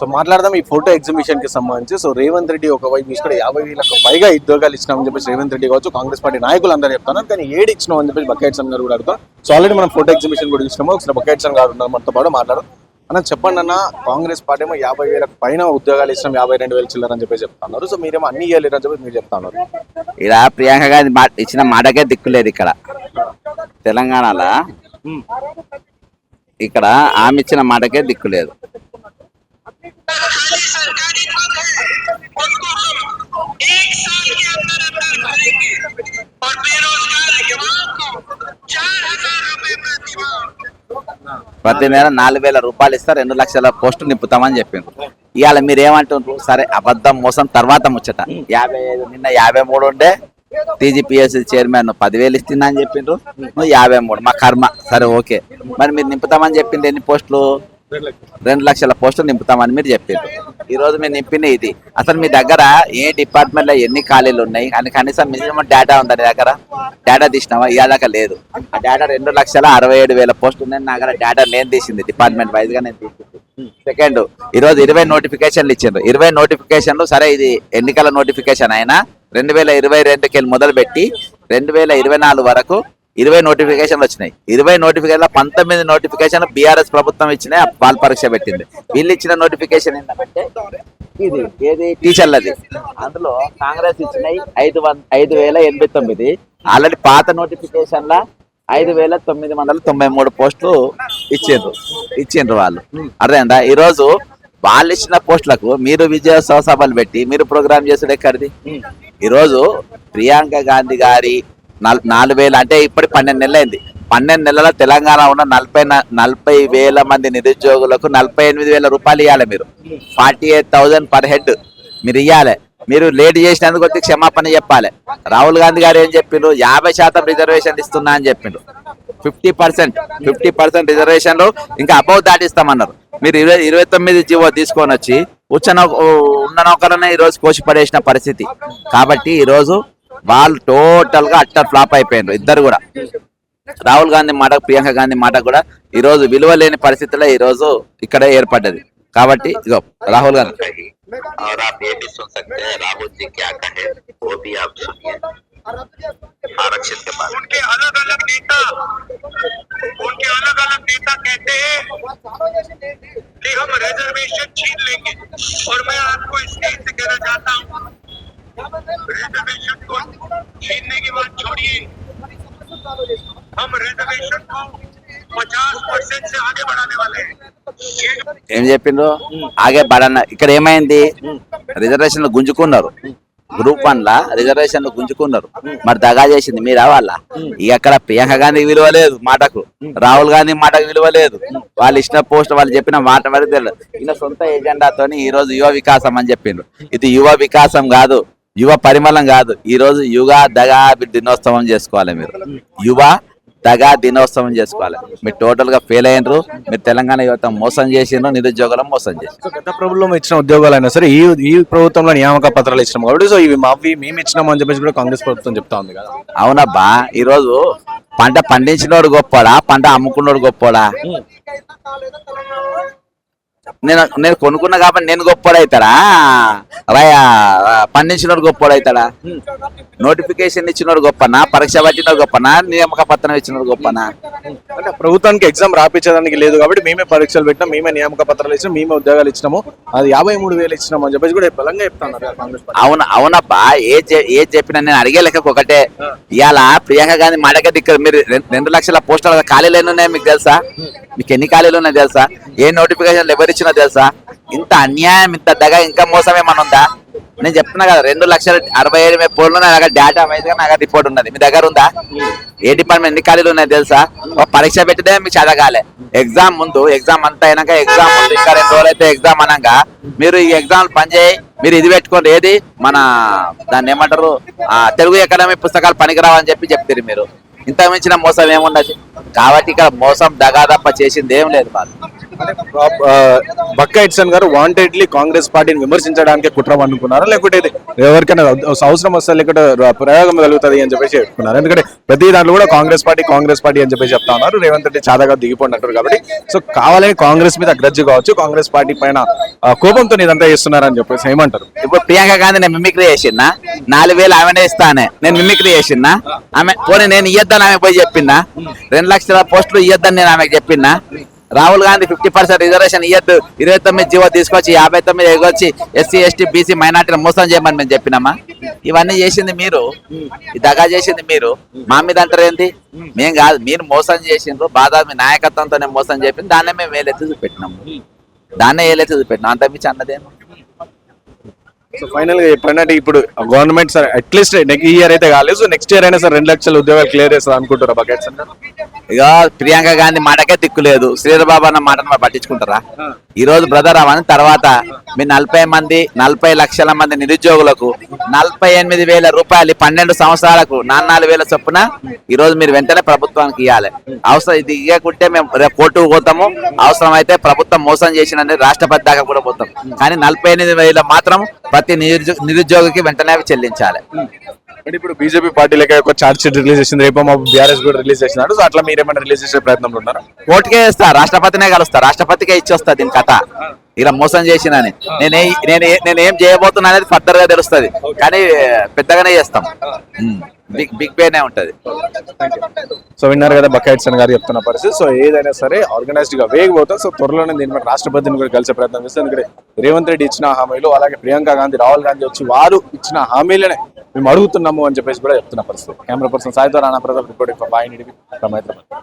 So మాట్లాడదాం ఈ photo ఎగ్జిబిషన్కి సంబంధించి. సో రేవంత్ రెడ్డి ఒక వైపు తీసుకుంటే యాభై వేలకు పైగా ఉద్యోగాలు ఇచ్చినామని చెప్పేసి రేవంత్ రెడ్డి కావచ్చు కాంగ్రెస్ పార్టీ నాయకులు అందరూ చెప్తున్నారు. కానీ ఏడు ఇచ్చినాం అని చెప్పేసి బకెట్స్ అందరూ కూడా అడుగుతారు సో ఆల్రెడీ మనం ఫోటో ఎగ్జిబిషన్ కూడా ఇచ్చినాము ఒకసారి బకెట్స్ గారు ఉన్నారు మనతో పాటు మాట్లాడు. అన్న చెప్పండి అన్న కాంగ్రెస్ పార్టీ ఏమో యాభై వేలకు పైన ఉద్యోగాలు ఇచ్చినాం యాభై రెండు వేలు చిల్లరని చెప్పేసి చెప్తున్నారు. సో మీరేమో అన్ని ఇవ్వలేరు అని చెప్పి మీరు చెప్తున్నారు. ఇలా ప్రియాంక గాంధీ మాట ఇచ్చిన మాటకే దిక్కులేదు ఇక్కడ. తెలంగాణలో ఇక్కడ ఆమె ఇచ్చిన మాటకే దిక్కులేదు एक साल के अंदर अंदर भरेंगे और बेरोजगार युवाओं को चार हजार रुपए प्रति माह ప్రతి నెల నాలుగు వేల రూపాయలు ఇస్తే రెండు లక్షల పోస్టు నింపుతామని చెప్పిండ్రు ఇవాళ మీరు ఏమంటుండ్రు సరే అబద్ధం మోసం తర్వాత ముచ్చట యాభై ఐదు నిన్న యాభై మూడు ఉండే టీజీపీఎస్సీ చైర్మన్ పదివేలు ఇస్తున్నా అని చెప్పిండ్రు నువ్వు యాభై మూడు మా కర్మ సరే ఓకే మరి మీరు నింపుతామని చెప్పింది ఎన్ని పోస్టులు రెండు లక్షల పోస్టులు నింపుతామని మీరు చెప్పారు ఈ రోజు మీరు నింపిన ఇది. అసలు మీ దగ్గర ఏ డిపార్ట్మెంట్లో ఎన్ని ఖాళీలు ఉన్నాయి? అని కనీసం మినిమం డేటా ఉందా నీ దగ్గర? డేటా తీసినావా? ఇవాళ లేదు. ఆ డేటా రెండు లక్షల అరవై ఏడు వేల పోస్టులు ఉన్నాయని నా దగ్గర డేటా నేను తీసింది డిపార్ట్మెంట్ వైజ్గా నేను తీసింది. సెకండ్ ఈ రోజు ఇరవై నోటిఫికేషన్లు ఇచ్చిండ్రు. ఇరవై నోటిఫికేషన్లు సరే ఇది ఎన్నికల నోటిఫికేషన్ అయినా రెండు వేల ఇరవై రెండుకి మొదలుపెట్టి రెండు వేల ఇరవై నాలుగు వరకు ఇరవై నోటిఫికేషన్లు వచ్చినాయి. ఇరవై నోటిఫికేషన్ పంతొమ్మిది నోటిఫికేషన్ బీఆర్ఎస్ ప్రభుత్వం ఇచ్చినాయి పాల పరీక్ష పెట్టింది. వీళ్ళు ఇచ్చిన నోటిఫికేషన్ ఏంటంటే ఇది ఏది? టీచర్లది. అందులో కాంగ్రెస్ ఇచ్చినాయి ఐదు వంద ఐదు వేల ఎనభై తొమ్మిది. ఆల్రెడీ పాత నోటిఫికేషన్ల ఐదు వేల తొమ్మిది వందల తొంభై మూడు పోస్టులు ఇచ్చిండ్రు ఇచ్చిండ్రు వాళ్ళు. అర్థమైందా? ఈరోజు వాళ్ళు ఇచ్చిన పోస్టులకు మీరు విజయోత్సవ సభలు పెట్టి మీరు ప్రోగ్రామ్ చేసుడు ఎక్కడిది? ఈరోజు ప్రియాంక గాంధీ గారి నాలుగు వేలు అంటే ఇప్పటి పన్నెండు నెలలు అయింది పన్నెండు నెలల తెలంగాణ ఉన్న నలభై నలభై వేల మంది నిరుద్యోగులకు నలభై ఎనిమిది వేల రూపాయలు ఇవ్వాలి మీరు. Forty eight thousand per head మీరు ఇవ్వాలి మీరు లేట్ చేసినందుకు వచ్చి క్షమాపణ చెప్పాలి. రాహుల్ గాంధీ గారు ఏం చెప్పిండ్రు? యాభై శాతం రిజర్వేషన్ ఇస్తున్నా అని చెప్పిండు ఫిఫ్టీ పర్సెంట్ ఫిఫ్టీ పర్సెంట్ రిజర్వేషన్లు ఇంకా అబౌవ్ దాటిస్తామన్నారు. మీరు ఇరవై ఇరవై తొమ్మిది జీవో తీసుకొని వచ్చి ఉచ్చ ఉన్న నౌకరనే ఈ రోజు కోసి పడేసిన పరిస్థితి. కాబట్టి ఈరోజు వాళ్ళు టోటల్ గా అట్టర్ ఫ్లాప్ అయిపోయినారు ఇద్దరు కూడా రాహుల్ గాంధీ మాట ప్రియాంక గాంధీ మాట కూడా ఈ రోజు విలువ లేని పరిస్థితిలో ఈ రోజు ఇక్కడ ఏర్పడ్డది కాబట్టి ఇగో రాహుల్ గాంధీ और आप ये भी सुन सकते हैं राहुल जी क्या कहे वो भी आप सुनिए आरक्षण के बारे में उनके अलग अलग नेता उनके अलग अलग नेता कहते हैं कि हम रिजर्वेशन छीन लेंगे और मैं आपको स्टेज से कहना चाहता हूँ रिजर्वेशन को छीनने की बात छोड़िए हम रिजर्वेशन को पचास परसेंट से आगे बढ़ाने वाले हैं ये ఏం చెప్పిండ్రు ఆగే బడన్న ఇక్కడ ఏమైంది రిజర్వేషన్లు గుంజుకున్నారు గ్రూప్ వన్ లా రిజర్వేషన్లు గుంజుకున్నారు మరి దగా చేసింది మీరా వాళ్ళ ఇక అక్కడ ప్రియాంక గాంధీకి విలువ లేదు మాటకు రాహుల్ గాంధీ మాటకు విలువ లేదు వాళ్ళు ఇచ్చిన పోస్ట్ వాళ్ళు చెప్పిన మాట మరి తెలియదు ఈయన సొంత ఎజెండాతోని ఈ రోజు యువ వికాసం అని చెప్పిండ్రు ఇది యువ వికాసం కాదు యువ పరిమళం కాదు. ఈ రోజు యుగ దగా దినోత్సవం చేసుకోవాలి మీరు. యువ దగా దినోత్సవం చేసుకోవాలి. మీరు టోటల్గా ఫెయిల్ అయినరు. మీరు తెలంగాణ యువత మోసం చేసిండ్రు. నిరుద్యోగులను మోసం చేసిండ్రు. సో గత ప్రభుత్వం ఇచ్చిన ఉద్యోగాలు అయినా సరే ఈ ఈ ప్రభుత్వంలో నియామక పత్రాలు ఇచ్చినాం కాబట్టి సో ఇవి మావి మేము ఇచ్చినాం అని చెప్పేసి కూడా కాంగ్రెస్ ప్రభుత్వం చెప్తా ఉంది కదా. అవునబ్బా ఈరోజు పంట పండించినోడు గొప్పోడా? పంట అమ్ముకున్నోడు గొప్పోడా? నేను నేను కొనుక్కున్నా కాబట్టి నేను గొప్పోడైతాడా రాయా పండించినోడు గొప్పోడైతాడా నోటిఫికేషన్ ఇచ్చినోడు గొప్పనా? పరీక్ష పట్టినోడు గొప్పనా? నియామక పత్రం ఇచ్చినోడు గొప్పనా? అంటే ప్రభుత్వానికి ఎగ్జామ్ రాపించడానికి లేదు కాబట్టి మేమే పరీక్షలు పెట్టినాం మేమే నియామక పత్రాలు ఇచ్చినాం మేమే ఉద్యోగాలు ఇచ్చినాము. అది యాభై మూడు వేలు ఇచ్చినాం అని చెప్పేసి కూడా బలంగా పార్టీ. అవును అవునబ్బా ఏ ఏ చెప్పినా నేను అడిగే లెక్క ఒకటే. ఇవాళ ప్రియాంక గాంధీ మాటకే దిక్కు మీరు రెండు లక్షల పోస్టర్ ఖాళీలు ఎన్ని ఉన్నాయి మీకు తెలుసా? మీకు ఎన్ని ఖాళీలు ఉన్నాయి తెలుసా? ఏ నోటిఫికేషన్ ఎవరిచ్చినా తెలుసా? ఇంత అన్యాయం ఇంత దగ ఇంకా మోసం ఏమన్నా ఉందా? నేను చెప్తున్నా కదా రెండు లక్షల అరవై ఏడు వేల పోర్లు నా దగ్గర డేటా వైజ్గా నా దగ్గర రిపోర్ట్ ఉన్నది. మీ దగ్గర ఉందా? ఏ డిపార్ట్మెంట్ ఎన్ని ఖాళీలు ఉన్నాయి తెలుసా? ఒక పరీక్ష పెట్టితే మీకు చదగాలి. ఎగ్జామ్ ముందు ఎగ్జామ్ అంతా అయినాక ఎగ్జామ్ ముందు ఇంకా రెండు రోజులు అయితే ఎగ్జామ్ అనగా మీరు ఈ ఎగ్జామ్ పనిచేయి. మీరు ఇది పెట్టుకోండి. ఏది? మన దాన్ని ఏమంటారు? ఆ తెలుగు అకాడమీ పుస్తకాలు పనికిరావని చెప్పి చెప్తారు మీరు. ఇంత మించిన మోసం ఏముండదు. కాబట్టి ఇక్కడ మోసం దగాదప్ప చేసింది ఏం లేదు వాళ్ళు బక్క ఇట్సన్ గారు వాంటెడ్లీ కాంగ్రెస్ పార్టీని విమర్శించడానికి కుట్ర అనుకున్నారా లేకుంటే ఎవరికైనా అవసరం వస్తే లేకుంటే ప్రయోగం కలుగుతుంది అని చెప్పేసి చెప్తున్నారు. ఎందుకంటే ప్రతి దాంట్లో కూడా కాంగ్రెస్ పార్టీ కాంగ్రెస్ పార్టీ అని చెప్పేసి చెప్తా ఉన్నారు. రేవంత్ రెడ్డి చాదాగా దిగిపోండి అంటారు కాబట్టి. సో కావాలని కాంగ్రెస్ మీద గ్రజ్జు కావచ్చు కాంగ్రెస్ పార్టీ పైన కోపంతో ఇదంతా చేస్తున్నారని చెప్పేసి ఏమంటారు? ఇప్పుడు ప్రియాంక గాంధీ నేను మిమిక్రీ చేసిందా నాలుగు వేలు ఆమెనే ఇస్తానే. నేను మిమిక్రీ చేసిందా ఆమె పోనీ నేను ఇయ్యొద్దని ఆమె పోయి చెప్పిందా రెండు లక్షల పోస్టులు ఇయ్యద్దని నేను ఆమెకు చెప్పిందా Rahul Gandhi fifty percent reservation ఇయ్యద్దు. ఇరవై తొమ్మిది జీవో తీసుకొచ్చి యాభై తొమ్మిది ఎగొచ్చి ఎస్సీ ఎస్టీ బీసీ మైనార్టీని మోసం చేయమని మేము చెప్పినామా? ఇవన్నీ చేసింది మీరు. దగా చేసింది మీరు. మా మీద అంటారు ఏంటి మేం కాదు మీరు మోసం చేసిండ్రు బాధ మీ నాయకత్వంతోనే మోసం చెప్పింది దాన్నే మేము వేలెత్తి చూపెట్టినాము. దాన్నే వేలెత్తి చూపెట్టినాం. అంత మించి అన్నదేమో సో ఫైనల్గా చెప్పండి ఇప్పుడు government sir at least next year అయితే కాలేదు. సో నెక్స్ట్ ఇయర్ అయినా సార్ రెండు లక్షల ఉద్యోగాలు క్లియర్ చేస్తారు అనుకుంటారా బకెట్ ఇక ప్రియాంక గాంధీ మాటకే దిక్కు లేదు. శ్రీధరబాబు అన్న మాటను మరి పట్టించుకుంటారా? ఈ రోజు బ్రదర్ అవని తర్వాత మీ నలభై మంది నలభై లక్షల మంది నిరుద్యోగులకు నలభై ఎనిమిది వేల రూపాయలు పన్నెండు సంవత్సరాలకు నాలుగు వేల చొప్పున ఈ రోజు మీరు వెంటనే ప్రభుత్వానికి ఇవ్వాలి అవసరం ఇది ఇవ్వకుంటే మేము రేపు కోర్టుకు పోతాము. అవసరం అయితే ప్రభుత్వం మోసం చేసిన రాష్ట్రపతి దాకా కూడా పోతాం. కానీ నలభై ఎనిమిది వేల మాత్రం ప్రతి నిరుద్యో- నిరుద్యోగికి వెంటనే అవి చెల్లించాలి. అంటే ఇప్పుడు బీజేపీ పార్టీలకి ఒక చార్జ్ షీట్ రిలీజ్ చేసింది రేపు మా బీఆర్ఎస్ కూడా రిలీజ్ చేసినాడు సో అట్లా మీరు ఏమైనా రిలీజ్ చేసే ప్రయత్నంలో ఉన్నారా? కోర్టుకే ఇస్తా రాష్ట్రపతినే కలుస్తా రాష్ట్రపతికే ఇచ్చొస్తా దీని కథ. ఇలా మోసం చేసినని. నేనే నేను నేను ఏం చేయబోతున్నా అనేది ఫర్దర్గా తెలుస్తుంది. కానీ పెద్దగానే చేస్తాం. బిగ్ బిగ్ బేనే ఉంటది. సో విన్నారు కదా బకాయిట్సన్ గారు చెప్తున్న పరిస్థితి. సో ఏదైనా సరే ఆర్గనైజ్డ్గా వేగపోతాం. సో త్వరలోనే దీని మీద రాష్ట్రపతిని కూడా కలిసే ప్రయత్నం చేస్తాం. ఎందుకంటే రేవంత్ రెడ్డి ఇచ్చిన హామీలు అలాగే ప్రియాంక గాంధీ రాహుల్ గాంధీ వచ్చి వారు ఇచ్చిన హామీలనే మేము అడుగుతున్నాము అని చెప్పేసి కూడా చెప్తున్న పరిస్థితి. Camera person సాయితో Rana Pratap report for boy నిడివి